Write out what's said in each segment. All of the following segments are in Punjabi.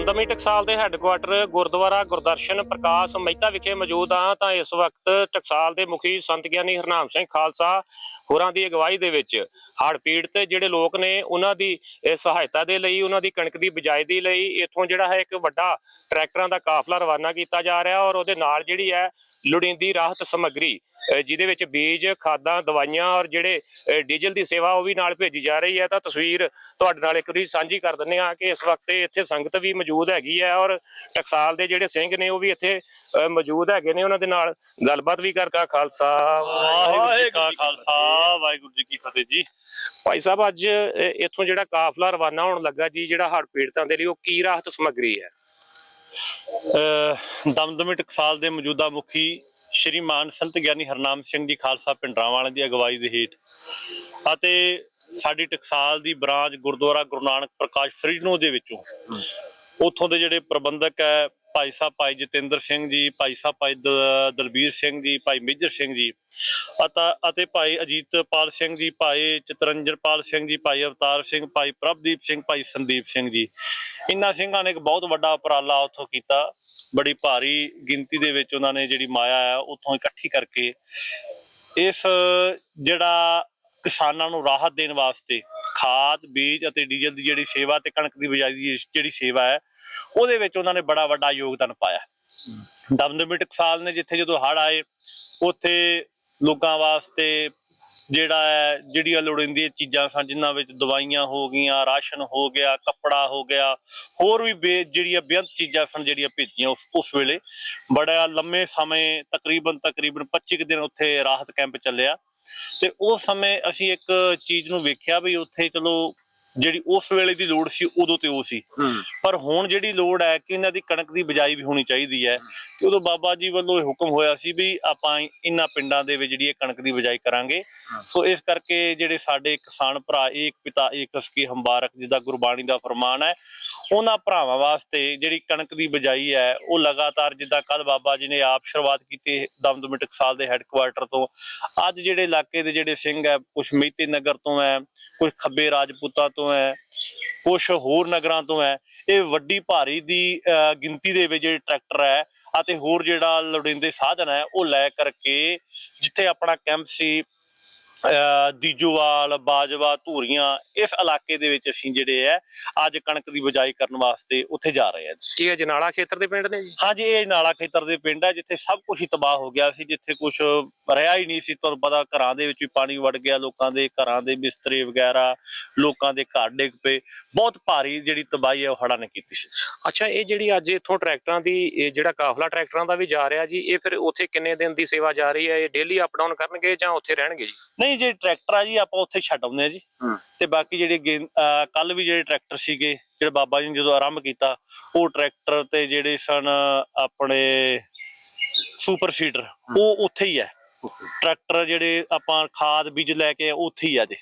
ਸ਼੍ਰੋਮਣੀ ਟਕਸਾਲ ਦੇ ਹੈੱਡਕੁਆਟਰ ਗੁਰਦੁਆਰਾ ਗੁਰਦਰਸ਼ਨ ਪ੍ਰਕਾਸ਼ ਮਹਿਤਾ ਵਿਖੇ ਮੌਜੂਦ ਹਾਂ, ਤਾਂ ਇਸ ਵਕਤ ਟਕਸਾਲ ਦੇ ਮੁਖੀ ਸੰਤ ਗਿਆਨੀ ਹਰਨਾਮ ਸਿੰਘ ਖਾਲਸਾ ਹੋਰਾਂ ਦੀ ਅਗਵਾਈ ਦੇ ਵਿੱਚ ਹੜ੍ਹ ਪੀੜਤ ਜਿਹੜੇ ਲੋਕ ਨੇ ਉਹਨਾਂ ਦੀ ਸਹਾਇਤਾ ਦੇ ਲਈ, ਉਹਨਾਂ ਦੀ ਕਣਕ ਦੀ ਬਿਜਾਈ ਦੇ ਲਈ ਇੱਥੋਂ ਜਿਹੜਾ ਹੈ ਇੱਕ ਵੱਡਾ ਟਰੈਕਟਰਾਂ ਦਾ ਕਾਫਲਾ ਰਵਾਨਾ ਕੀਤਾ ਜਾ ਰਿਹਾ ਔਰ ਉਹਦੇ ਨਾਲ ਜਿਹੜੀ ਹੈ ਲੋੜੀਂਦੀ ਰਾਹਤ ਸਮੱਗਰੀ ਜਿਹਦੇ ਵਿੱਚ ਬੀਜ, ਖਾਦਾਂ, ਦਵਾਈਆਂ ਔਰ ਜਿਹੜੇ ਡੀਜ਼ਲ ਦੀ ਸੇਵਾ ਉਹ ਵੀ ਨਾਲ ਭੇਜੀ ਜਾ ਰਹੀ ਹੈ। ਤਾਂ ਤਸਵੀਰ ਤੁਹਾਡੇ ਨਾਲ ਇੱਕ ਵਾਰੀ ਸਾਂਝੀ ਕਰ ਦਿੰਦੇ ਹਾਂ ਕਿ ਇਸ ਵਕਤ ਇੱਥੇ ਸੰਗਤ ਵੀ ਮੌਜੂਦ ਹੈਗੀ ਹੈ ਔਰ ਟਕਸਾਲ ਦੇ ਜਿਹੜੇ ਸਿੰਘ ਨੇ ਉਹ ਵੀ ਇੱਥੇ ਮੌਜੂਦ ਹੈਗੇ ਨੇ ਉਹਨਾਂ ਦੇ ਨਾਲ। ਗੱਲਬਾਤ ਵੀ ਕਰਕਾ ਖਾਲਸਾ। ਵਾਹਿਗੁਰੂ ਜੀ ਕਾ ਖਾਲਸਾ ਵਾਹਿਗੁਰੂ ਜੀ ਕੀ ਫਤਿਹ ਜੀ। ਭਾਈ ਸਾਹਿਬ ਅੱਜ ਇੱਥੋਂ ਜਿਹੜਾ ਕਾਫਲਾ ਰਵਾਨਾ ਹੋਣ ਲੱਗਾ ਜੀ ਜਿਹੜਾ ਹੜ੍ਹ ਪੀੜਤਾਂ ਦੇ ਲਈ ਉਹ ਕੀ ਰਾਹਤ ਸਮੱਗਰੀ ਹੈ? ਦਮਦਮੀ ਟਕਸਾਲ ਦੇ ਮੌਜੂਦਾ ਮੁਖੀ ਸ਼੍ਰੀਮਾਨ ਸੰਤ ਗਿਆਨੀ ਹਰਨਾਮ ਸਿੰਘ ਜੀ ਖਾਲਸਾ ਪਿੰਡਰਾਂ ਵਾਲਿਆਂ ਦੀ ਅਗਵਾਈ ਦੇ ਹੇਠ ਅਤੇ ਸਾਡੀ ਟਕਸਾਲ ਦੀ ਬ੍ਰਾਂਚ ਗੁਰਦੁਆਰਾ ਗੁਰੂ ਨਾਨਕ ਪ੍ਰਕਾਸ਼ ਫਰੀਦਨੋ ਦੇ ਵਿੱਚੋਂ ਉੱਥੋਂ ਦੇ ਜਿਹੜੇ ਪ੍ਰਬੰਧਕ ਹੈ, ਭਾਈ ਸਾਹਿਬ, ਭਾਈ ਜਤਿੰਦਰ ਸਿੰਘ ਜੀ, ਭਾਈ ਸਾਹਿਬ, ਭਾਈ ਦ- ਦਲਬੀਰ ਸਿੰਘ ਜੀ, ਭਾਈ ਮੇਜਰ ਸਿੰਘ ਜੀ, ਅਤੇ ਅਤੇ ਭਾਈ ਅਜੀਤਪਾਲ ਸਿੰਘ ਜੀ, ਭਾਈ ਚਤਰੰਜਨਪਾਲ ਸਿੰਘ ਜੀ, ਭਾਈ ਅਵਤਾਰ ਸਿੰਘ, ਭਾਈ ਪ੍ਰਭਦੀਪ ਸਿੰਘ, ਭਾਈ ਸੰਦੀਪ ਸਿੰਘ ਜੀ। ਇਨ੍ਹਾਂ ਸਿੰਘਾਂ ਨੇ ਇੱਕ ਬਹੁਤ ਵੱਡਾ ਉਪਰਾਲਾ ਉੱਥੋਂ ਕੀਤਾ। ਬੜੀ ਭਾਰੀ ਗਿਣਤੀ ਦੇ ਵਿੱਚ ਉਹਨਾਂ ਨੇ ਜਿਹੜੀ ਮਾਇਆ ਹੈ, ਉੱਥੋਂ ਇਕੱਠੀ ਕਰਕੇ ਇਸ ਜਿਹੜਾ ਕਿਸਾਨਾਂ ਨੂੰ ਰਾਹਤ ਦੇਣ ਵਾਸਤੇ ਖਾਦ, ਬੀਜ ਅਤੇ ਡੀਜ਼ਲ ਦੀ ਜਿਹੜੀ ਸੇਵਾ ਤੇ ਕਣਕ ਦੀ ਬਿਜਾਈ ਦੀ ਜਿਹੜੀ ਸੇਵਾ ਹੈ, ਉਹਦੇ ਵਿੱਚ ਉਹਨਾਂ ਨੇ ਬੜਾ ਵੱਡਾ ਯੋਗਦਾਨ ਪਾਇਆ ਦਮਦਮੀ ਟਕਸਾਲ ਨੇ ਜਿੱਥੇ ਜਦੋਂ ਹੜ੍ਹ ਆਏ, ਉੱਥੇ ਲੋਕਾਂ ਵਾਸਤੇ ਜਿਹੜਾ ਹੈ ਜਿਹੜੀਆਂ ਲੋੜੀਂਦੀਆਂ ਚੀਜ਼ਾਂ ਸਨ, ਜਿਨ੍ਹਾਂ ਵਿੱਚ ਦਵਾਈਆਂ ਹੋ ਗਈਆਂ, ਰਾਸ਼ਨ ਹੋ ਗਿਆ, ਕੱਪੜਾ ਹੋ ਗਿਆ, ਹੋਰ ਵੀ ਬੇ- ਜਿਹੜੀਆਂ ਬੇਅੰਤ ਚੀਜ਼ਾਂ ਸਨ, ਜਿਹੜੀਆਂ ਭੇਜੀਆਂ ਉਸ ਉਸ ਵੇਲੇ। ਬੜਾ ਲੰਮੇ ਸਮੇਂ ਤਕਰੀਬਨ ਤਕਰੀਬਨ 25 ਕੁ ਦਿਨ ਉੱਥੇ ਰਾਹਤ ਕੈਂਪ ਚੱਲਿਆ। ਤੇ ਉਸ ਸਮੇਂ ਅਸੀਂ ਇੱਕ ਚੀਜ਼ ਨੂੰ ਵੇਖਿਆ ਵੀ ਉੱਥੇ ਚਲੋ ਜਿਹੜੀ ਉਸ ਵੇਲੇ ਦੀ ਲੋੜ ਸੀ ਉਦੋਂ ਤੇ ਉਹ ਸੀ। ਪਰ ਹੁਣ ਜਿਹੜੀ ਲੋੜ ਹੈ ਕਿ ਇਹਨਾਂ ਦੀ ਕਣਕ ਦੀ ਬਿਜਾਈ ਵੀ ਹੋਣੀ ਚਾਹੀਦੀ ਹੈ ਤੇ ਉਦੋਂ ਬਾਬਾ ਜੀ ਵੱਲੋਂ ਇਹ ਹੁਕਮ ਹੋਇਆ ਸੀ ਵੀ ਆਪਾਂ ਇਹਨਾਂ ਪਿੰਡਾਂ ਦੇ ਵਿੱਚ ਜਿਹੜੀ ਇਹ ਕਣਕ ਦੀ ਬਿਜਾਈ ਕਰਾਂਗੇ। ਸੋ ਇਸ ਕਰਕੇ ਜਿਹੜੇ ਸਾਡੇ ਕਿਸਾਨ ਭਰਾ ਏਕ ਪਿਤਾ ਏਕ ਅਸਕੀ ਹੰਬਾਰਕ ਜਿਹਦਾ ਗੁਰਬਾਣੀ ਦਾ ਫਰਮਾਨ ਹੈ ਉਹਨਾਂ ਭਰਾਵਾਂ ਵਾਸਤੇ ਜਿਹੜੀ ਕਣਕ ਦੀ ਬਿਜਾਈ ਹੈ ਉਹ ਲਗਾਤਾਰ ਜਿੱਦਾਂ ਕੱਲ ਬਾਬਾ ਜੀ ਨੇ ਆਪ ਸ਼ੁਰੂਆਤ ਕੀਤੀ ਦਮਦਮੀ ਟਕਸਾਲ ਦੇ ਹੈੱਡਕੁਆਰਟਰ ਤੋਂ। ਅੱਜ ਜਿਹੜੇ ਇਲਾਕੇ ਦੇ ਜਿਹੜੇ ਸਿੰਘ ਹੈ ਕੁਝ ਮੀਤੇ ਨਗਰ ਤੋਂ ਹੈ ਕੁਝ ਖੱਬੇ ਰਾਜਪੂਤਾਂ ਤੋਂ ਹੈ ਕੁਝ ਹੋਰ ਨਗਰਾਂ ਤੋਂ ਹੈ ਇਹ ਵੱਡੀ ਭਾਰੀ ਦੀ ਅਹ, ਗਿਣਤੀ ਦੇ ਵਿੱਚ ਜਿਹੜੇ ਟਰੈਕਟਰ ਹੈ ਅਤੇ ਹੋਰ ਜਿਹੜਾ ਲੋੜੀਂਦੇ ਸਾਧਨ ਹੈ ਉਹ ਲੈ ਕਰਕੇ ਜਿੱਥੇ ਆਪਣਾ ਕੈਂਪ ਸੀ ਦੀਜੋਵਾਲ ਬਾਜਵਾ ਧੂਰੀਆਂ ਇਸ ਇਲਾਕੇ ਦੇ ਵਿੱਚ ਅਸੀਂ ਜਿਹੜੇ ਹੈ ਅੱਜ ਕਣਕ ਦੀ ਬਿਜਾਈ ਕਰਨ ਵਾਸਤੇ ਉੱਥੇ ਜਾ ਰਹੇ ਹਾਂ ਕੀ ਇਹ ਜਨਾਲਾ ਖੇਤਰ ਦੇ ਪਿੰਡ ਨੇ ਜੀ? ਹਾਂਜੀ ਇਹ ਨਾਲਾ ਖੇਤਰ ਦੇ ਪਿੰਡ ਹੈ ਜਿੱਥੇ ਸਭ ਕੁਝ ਹੀ ਤਬਾਹ ਹੋ ਗਿਆ ਸੀ ਜਿੱਥੇ ਕੁਝ ਰਿਹਾ ਹੀ ਨਹੀਂ ਸੀ। ਤੁਹਾਨੂੰ ਪਤਾ ਘਰਾਂ ਦੇ ਵਿੱਚ ਵੀ ਪਾਣੀ ਵੜ ਗਿਆ ਲੋਕਾਂ ਦੇ ਘਰਾਂ ਦੇ ਬਿਸਤਰੇ ਵਗੈਰਾ ਲੋਕਾਂ ਦੇ ਘਰ ਡਿੱਗ ਪਏ। ਬਹੁਤ ਭਾਰੀ ਜਿਹੜੀ ਤਬਾਹੀ ਹੈ ਉਹ ਹੜ੍ਹਾਂ ਨੇ ਕੀਤੀ ਸੀ। ਅੱਛਾ ਇਹ ਜਿਹੜੀ ਅੱਜ ਇੱਥੋਂ ਟਰੈਕਟਰਾਂ ਦੀ ਇਹ ਜਿਹੜਾ ਕਾਫਲਾ ਟਰੈਕਟਰਾਂ ਦਾ ਵੀ ਜਾ ਰਿਹਾ ਜੀ ਇਹ ਫਿਰ ਉੱਥੇ ਕਿੰਨੇ ਦਿਨ ਦੀ ਸੇਵਾ ਜਾ ਰਹੀ ਹੈ? ਇਹ ਡੇਲੀ ਅਪ ਡਾਊਨ ਕਰਨਗੇ ਜਾਂ ਉੱਥੇ ਰਹਿਣਗੇ ਜੀ? ਨਹੀਂ ਜੇ ਟਰੈਕਟਰ ਆ ਜੀ ਆਪਾਂ ਉੱਥੇ ਛੱਡ ਆਉਂਦੇ ਆ ਜੀ। ਤੇ ਬਾਕੀ ਜਿਹੜੇ ਕੱਲ ਵੀ ਜਿਹੜੇ ਟਰੈਕਟਰ ਸੀਗੇ ਜਿਹੜੇ ਬਾਬਾ ਜੀ ਨੇ ਜਦੋਂ ਆਰੰਭ ਕੀਤਾ ਉਹ ਟਰੈਕਟਰ ਤੇ ਜਿਹੜੇ ਸਨ ਆਪਣੇ ਸੁਪਰ ਸੀਡਰ ਉਹ ਉੱਥੇ ਹੀ ਹੈ ਟਰੈਕਟਰ ਜਿਹੜੇ ਆਪਾਂ ਖਾਦ ਬੀਜ ਲੈ ਕੇ ਉੱਥੇ ਹੀ ਆ ਜੀ।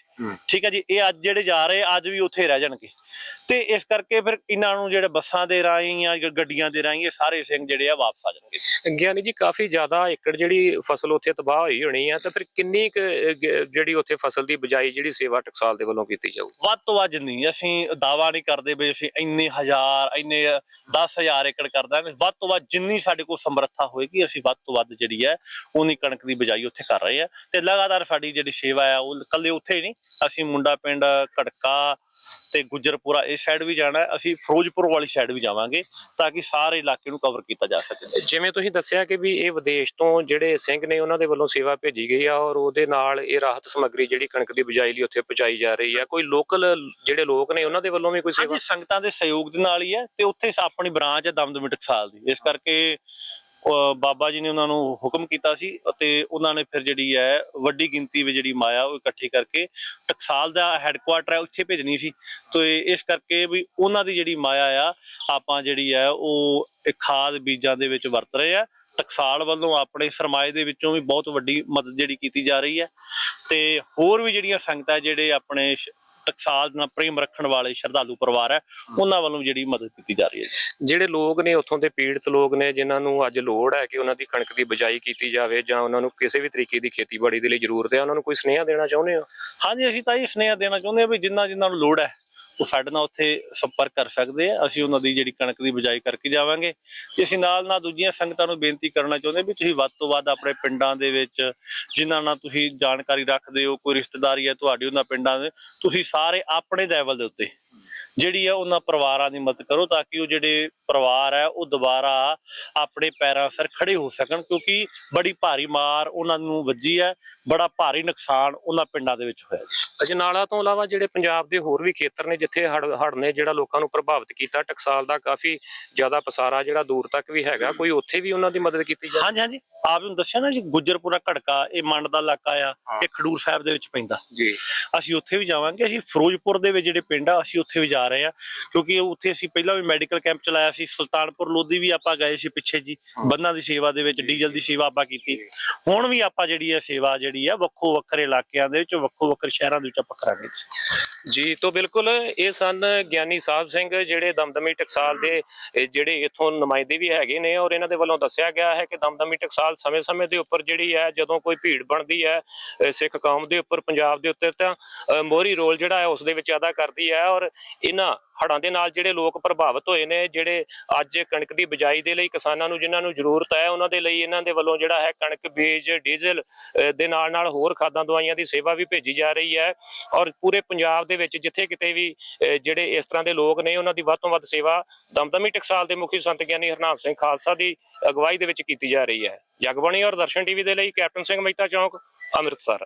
ਠੀਕ ਹੈ ਜੀ ਇਹ ਅੱਜ ਜਿਹੜੇ ਜਾ ਰਹੇ ਅੱਜ ਵੀ ਉੱਥੇ ਰਹਿ ਜਾਣਗੇ। ਤੇ ਇਸ ਕਰਕੇ ਫਿਰ ਇਹਨਾਂ ਨੂੰ ਜਿਹੜੇ ਬੱਸਾਂ ਦੇ ਰਾਹੀਂ ਜਾਂ ਗੱਡੀਆਂ ਦੇ ਰਾਹੀਂ ਇਹ ਸਾਰੇ ਸਿੰਘ ਜਿਹੜੇ ਆ ਵਾਪਸ ਆ ਜਾਣਗੇ। ਗਿਆਨੀ ਜੀ ਕਾਫੀ ਜ਼ਿਆਦਾ ਏਕੜ ਜਿਹੜੀ ਫਸਲ ਉੱਥੇ ਤਬਾਹ ਹੋਈ ਹੋਣੀ ਹੈ ਤਾਂ ਫਿਰ ਕਿੰਨੀ ਜਿਹੜੀ ਉੱਥੇ ਫਸਲ ਦੀ ਬਿਜਾਈ ਜਿਹੜੀ ਸੇਵਾ ਟਕਸਾਲ ਦੇ ਵੱਲੋਂ ਕੀਤੀ ਜਾਊ? ਵੱਧ ਤੋਂ ਵੱਧ ਨਹੀਂ ਅਸੀਂ ਦਾਵਾ ਨਹੀਂ ਕਰਦੇ ਵੀ ਅਸੀਂ ਇੰਨੇ ਹਜ਼ਾਰ ਇੰਨੇ 10000 ਏਕੜ ਕਰ ਦਾਂਗੇ। ਵੱਧ ਤੋਂ ਵੱਧ ਜਿੰਨੀ ਸਾਡੇ ਕੋਲ ਸਮਰੱਥਾ ਹੋਏਗੀ ਅਸੀਂ ਵੱਧ ਤੋਂ ਵੱਧ ਜਿਹੜੀ ਹੈ ਉਨੀ ਕਣਕ ਦੀ ਬਿਜਾਈ ਉੱਥੇ ਕਰ ਰਹੇ ਆ। ਤੇ ਲਗਾਤਾਰ ਸਾਡੀ ਜਿਹੜੀ ਸੇਵਾ ਹੈ ਉਹ ਕੱਲੇ ਉੱਥੇ ਹੀ ਨਹੀਂ ਅਸੀਂ ਮੁੰਡਾ ਪਿੰਡ ਕੜਕਾ ਤੇ ਗੁਜਰਪੁਰਾ ਇਸ ਸਾਈਡ ਵੀ ਜਾਣਾ ਅਸੀਂ ਫਿਰੋਜ਼ਪੁਰ ਵਾਲੀ ਸਾਈਡ ਵੀ ਜਾਵਾਂਗੇ ਤਾਂ ਕਿ ਸਾਰੇ ਇਲਾਕੇ ਨੂੰ ਕਵਰ ਕੀਤਾ ਜਾ ਸਕੇ। ਜਿਵੇਂ ਤੁਸੀਂ ਦੱਸਿਆ ਕਿ ਵੀ ਇਹ ਵਿਦੇਸ਼ ਤੋਂ ਜਿਹੜੇ ਸਿੰਘ ਨੇ ਉਹਨਾਂ ਦੇ ਵੱਲੋਂ ਸੇਵਾ ਭੇਜੀ ਗਈ ਆ ਔਰ ਉਹਦੇ ਨਾਲ ਇਹ ਰਾਹਤ ਸਮੱਗਰੀ ਜਿਹੜੀ ਕਣਕ ਦੀ ਬਿਜਾਈ ਲਈ ਉੱਥੇ ਪਹੁੰਚਾਈ ਜਾ ਰਹੀ ਆ। ਕੋਈ ਲੋਕਲ ਜਿਹੜੇ ਲੋਕ ਨੇ ਉਹਨਾਂ ਦੇ ਵੱਲੋਂ ਵੀ ਕੋਈ ਸੇਵਾ ਸੰਗਤਾਂ ਦੇ ਸਹਿਯੋਗ ਦੇ ਨਾਲ ਹੀ ਹੈ ਤੇ ਉੱਥੇ ਆਪਣੀ ਬ੍ਰਾਂਚ ਹੈ ਦਮਦਮੀ ਟਕਸਾਲ ਦੀ। ਇਸ ਕਰਕੇ ਬਾਬਾ ਜੀ ਨੇ ਉਹਨਾਂ ਨੂੰ ਹੁਕਮ ਕੀਤਾ ਸੀ ਅਤੇ ਉਹਨਾਂ ਨੇ ਫਿਰ ਜਿਹੜੀ ਹੈ ਵੱਡੀ ਗਿਣਤੀ ਵਿੱਚ ਜਿਹੜੀ ਮਾਇਆ ਉਹ ਇਕੱਠੀ ਕਰਕੇ ਟਕਸਾਲ ਦਾ ਹੈੱਡਕੁਆਟਰ ਹੈ, ਉੱਥੇ ਭੇਜਣੀ ਸੀ। ਤੇ ਇਸ ਕਰਕੇ ਵੀ ਉਹਨਾਂ ਦੀ ਜਿਹੜੀ ਮਾਇਆ ਆ, ਆਪਾਂ ਜਿਹੜੀ ਹੈ ਉਹ ਇਹ ਖਾਦ ਬੀਜਾਂ ਦੇ ਵਿੱਚ ਵਰਤ ਰਹੇ ਆ। ਟਕਸਾਲ ਵੱਲੋਂ ਆਪਣੇ ਸਰਮਾਏ ਦੇ ਵਿੱਚੋਂ ਵੀ ਬਹੁਤ ਵੱਡੀ ਮਦਦ ਜਿਹੜੀ ਕੀਤੀ ਜਾ ਰਹੀ ਹੈ। ਤੇ ਹੋਰ ਵੀ ਜਿਹੜੀਆਂ ਸੰਗਤਾਂ ਜਿਹੜੇ ਆਪਣੇ ਟਕਸਾਲ ਨਾਲ ਪ੍ਰੇਮ ਰੱਖਣ ਵਾਲੇ ਸ਼ਰਧਾਲੂ ਪਰਿਵਾਰ ਹੈ ਉਹਨਾਂ ਵੱਲੋਂ ਜਿਹੜੀ ਮਦਦ ਕੀਤੀ ਜਾ ਰਹੀ ਹੈ। ਜਿਹੜੇ ਲੋਕ ਨੇ ਉੱਥੋਂ ਦੇ ਪੀੜਤ ਲੋਕ ਨੇ ਜਿਨ੍ਹਾਂ ਨੂੰ ਅੱਜ ਲੋੜ ਹੈ ਕਿ ਉਹਨਾਂ ਦੀ ਕਣਕ ਦੀ ਬਿਜਾਈ ਕੀਤੀ ਜਾਵੇ ਜਾਂ ਉਹਨਾਂ ਨੂੰ ਕਿਸੇ ਵੀ ਤਰੀਕੇ ਦੀ ਖੇਤੀਬਾੜੀ ਦੇ ਲਈ ਜ਼ਰੂਰਤ ਹੈ ਉਹਨਾਂ ਨੂੰ ਕੋਈ ਸੁਨੇਹਾ ਦੇਣਾ ਚਾਹੁੰਦੇ ਹੋ ਹਾਂਜੀ ਅਸੀਂ ਤਾਂ ਇਹ ਸੁਨੇਹਾ ਦੇਣਾ ਚਾਹੁੰਦੇ ਹਾਂ ਵੀ ਜਿੰਨਾ ਜਿੰਨਾ ਨੂੰ ਲੋੜ ਹੈ ਉਹ ਸਾਡੇ ਨਾਲ ਉੱਥੇ ਸੰਪਰਕ ਕਰ ਸਕਦੇ ਆ। ਅਸੀਂ ਉਹਨਾਂ ਦੀ ਜਿਹੜੀ ਕਣਕ ਦੀ ਬਿਜਾਈ ਕਰਕੇ ਜਾਵਾਂਗੇ। ਤੇ ਅਸੀਂ ਨਾਲ ਨਾਲ ਦੂਜੀਆਂ ਸੰਗਤਾਂ ਨੂੰ ਬੇਨਤੀ ਕਰਨਾ ਚਾਹੁੰਦੇ ਵੀ ਤੁਸੀਂ ਵੱਧ ਤੋਂ ਵੱਧ ਆਪਣੇ ਪਿੰਡਾਂ ਦੇ ਵਿੱਚ ਜਿਨ੍ਹਾਂ ਨਾਲ ਤੁਸੀਂ ਜਾਣਕਾਰੀ ਰੱਖਦੇ ਹੋ, ਕੋਈ ਰਿਸ਼ਤੇਦਾਰੀ ਹੈ ਤੁਹਾਡੀ ਉਹਨਾਂ ਪਿੰਡਾਂ ਦੇ, ਤੁਸੀਂ ਸਾਰੇ ਆਪਣੇ ਲੈਵਲ ਦੇ ਉੱਤੇ ਜਿਹੜੀ ਹੈ ਉਹਨਾਂ ਪਰਿਵਾਰਾਂ ਦੀ ਮਦਦ ਕਰੋ ਤਾਂ ਕਿ ਉਹ ਜਿਹੜੇ ਪਰਿਵਾਰ ਹੈ ਉਹ ਦੁਬਾਰਾ ਆਪਣੇ ਪੈਰਾਂ ਸਿਰ ਖੜੇ ਹੋ ਸਕਣ ਕਿਉਂਕਿ ਬੜੀ ਭਾਰੀ ਮਾਰ ਉਹਨਾਂ ਨੂੰ ਵੱਜੀ ਹੈ ਬੜਾ ਭਾਰੀ ਨੁਕਸਾਨ ਉਹਨਾਂ ਪਿੰਡਾਂ ਦੇ ਵਿੱਚ ਹੋਇਆ ਜੀ। ਅਜਨਾਲਾ ਤੋਂ ਇਲਾਵਾ ਜਿਹੜੇ ਪੰਜਾਬ ਦੇ ਹੋਰ ਵੀ ਖੇਤਰ ਨੇ ਜਿੱਥੇ ਹੜ ਹੜ ਨੇ ਜਿਹੜਾ ਲੋਕਾਂ ਨੂੰ ਪ੍ਰਭਾਵਿਤ ਕੀਤਾ ਟਕਸਾਲ ਦਾ ਕਾਫੀ ਜ਼ਿਆਦਾ ਪਸਾਰਾ ਜਿਹੜਾ ਦੂਰ ਤੱਕ ਵੀ ਹੈਗਾ ਕੋਈ ਉੱਥੇ ਵੀ ਉਹਨਾਂ ਦੀ ਮਦਦ ਕੀਤੀ ਜਾ ਹਾਂਜੀ ਹਾਂਜੀ। ਆਪ ਨੂੰ ਦੱਸਿਆ ਨਾ ਜੀ ਗੁੱਜਰਪੁਰਾ ਘੜਕਾ ਇਹ ਮੰਡ ਦਾ ਇਲਾਕਾ ਆ ਇਹ ਖਡੂਰ ਸਾਹਿਬ ਦੇ ਵਿੱਚ ਪੈਂਦਾ। ਜੀ। ਅਸੀਂ ਉੱਥੇ ਵੀ ਜਾਵਾਂਗੇ ਅਸੀਂ ਫਿਰੋਜ਼ਪੁਰ ਦੇ ਵਿੱਚ ਜਿਹੜੇ ਪਿੰਡ ਆ ਅਸੀਂ ਉੱਥੇ ਵੀ ਜਾ ਰਹੇ ਆ ਕਿਉਂਕਿ ਉੱਥੇ ਅਸੀਂ ਪਹਿਲਾਂ ਵੀ ਮੈਡੀਕਲ ਕੈਂਪ ਚਲਾਇਆ ਸੀ ਸੁਲਤਾਨਪੁਰ ਲੋਧੀ ਵੀ ਆਪਾਂ ਗਏ ਸੀ ਪਿੱਛੇ ਜੀ ਬੰਨਾਂ ਦੀ ਸੇਵਾ ਦੇ ਵਿੱਚ ਡੀਜ਼ਲ ਦੀ ਸੇਵਾ ਆਪਾਂ ਕੀਤੀ। ਹੁਣ ਵੀ ਆਪਾਂ ਜਿਹੜੀ ਹੈ ਸੇਵਾ ਜਿਹੜੀ ਆ ਵੱਖੋ ਵੱਖਰੇ ਇਲਾਕਿਆਂ ਦੇ ਵਿੱਚ ਵੱਖੋ ਵੱਖਰੇ ਸ਼ਹਿਰਾਂ ਦੇ ਵਿੱਚ ਆਪਾਂ ਕਰਾਂਗੇ ਜੀ, ਤੋਂ ਬਿਲਕੁਲ ਇਹ ਸਨ ਗਿਆਨੀ ਸਾਹਿਬ ਸਿੰਘ ਜਿਹੜੇ ਦਮਦਮੀ ਟਕਸਾਲ ਦੇ ਜਿਹੜੇ ਇਥੋਂ ਨੁਮਾਇੰਦੇ ਵੀ ਹੈਗੇ ਨੇ ਔਰ ਇਹਨਾਂ ਦੇ ਵੱਲੋਂ ਦੱਸਿਆ ਗਿਆ ਹੈ ਕਿ ਦਮਦਮੀ ਟਕਸਾਲ ਸਮੇਂ-ਸਮੇਂ ਦੇ ਉੱਪਰ ਜਿਹੜੀ ਹੈ, ਜਦੋਂ ਕੋਈ ਭੀੜ ਬਣਦੀ ਹੈ ਸਿੱਖ ਕੌਮ ਦੇ ਉੱਪਰ, ਪੰਜਾਬ ਦੇ ਉੱਤੇ, ਤਾਂ ਮੋਹਰੀ ਰੋਲ ਜਿਹੜਾ ਹੈ, ਉਸ ਦੇ ਵਿੱਚ ਅਦਾ ਕਰਦੀ ਹੈ ਔਰ ਇਹਨਾਂ ਹੜ੍ਹਾਂ ਦੇ ਨਾਲ ਜਿਹੜੇ ਲੋਕ ਪ੍ਰਭਾਵਿਤ ਹੋਏ ਨੇ, ਜਿਹੜੇ ਅੱਜ ਕਣਕ ਦੀ ਬਿਜਾਈ ਦੇ ਲਈ ਕਿਸਾਨਾਂ ਨੂੰ ਜਿਨ੍ਹਾਂ ਨੂੰ ਜ਼ਰੂਰਤ ਹੈ, ਉਹਨਾਂ ਦੇ ਲਈ ਇਹਨਾਂ ਦੇ ਵੱਲੋਂ ਜਿਹੜਾ ਹੈ ਕਣਕ ਬੀਜ, ਡੀਜ਼ਲ ਦੇ ਨਾਲ ਨਾਲ ਹੋਰ ਖਾਦਾਂ ਦਵਾਈਆਂ ਦੀ ਸੇਵਾ ਵੀ ਭੇਜੀ ਜਾ ਰਹੀ ਹੈ। ਔਰ ਪੂਰੇ ਪੰਜਾਬ ਦੇ ਵਿੱਚ ਜਿੱਥੇ ਕਿਤੇ ਵੀ ਜਿਹੜੇ ਇਸ ਤਰ੍ਹਾਂ ਦੇ ਲੋਕ ਨੇ, ਉਹਨਾਂ ਦੀ ਵੱਧ ਤੋਂ ਵੱਧ ਸੇਵਾ ਦਮਦਮੀ ਟਕਸਾਲ ਦੇ ਮੁਖੀ ਸੰਤ ਗਿਆਨੀ ਹਰਨਾਮ ਸਿੰਘ ਖਾਲਸਾ ਦੀ ਅਗਵਾਈ ਦੇ ਵਿੱਚ ਕੀਤੀ ਜਾ ਰਹੀ ਹੈ। ਜਗਬਾਣੀ ਔਰ ਦਰਸ਼ਨ ਟੀਵੀ ਦੇ ਲਈ ਕੈਪਟਨ ਸਿੰਘ ਮਹਿਤਾ ਚੌਂਕ, ਅੰਮ੍ਰਿਤਸਰ।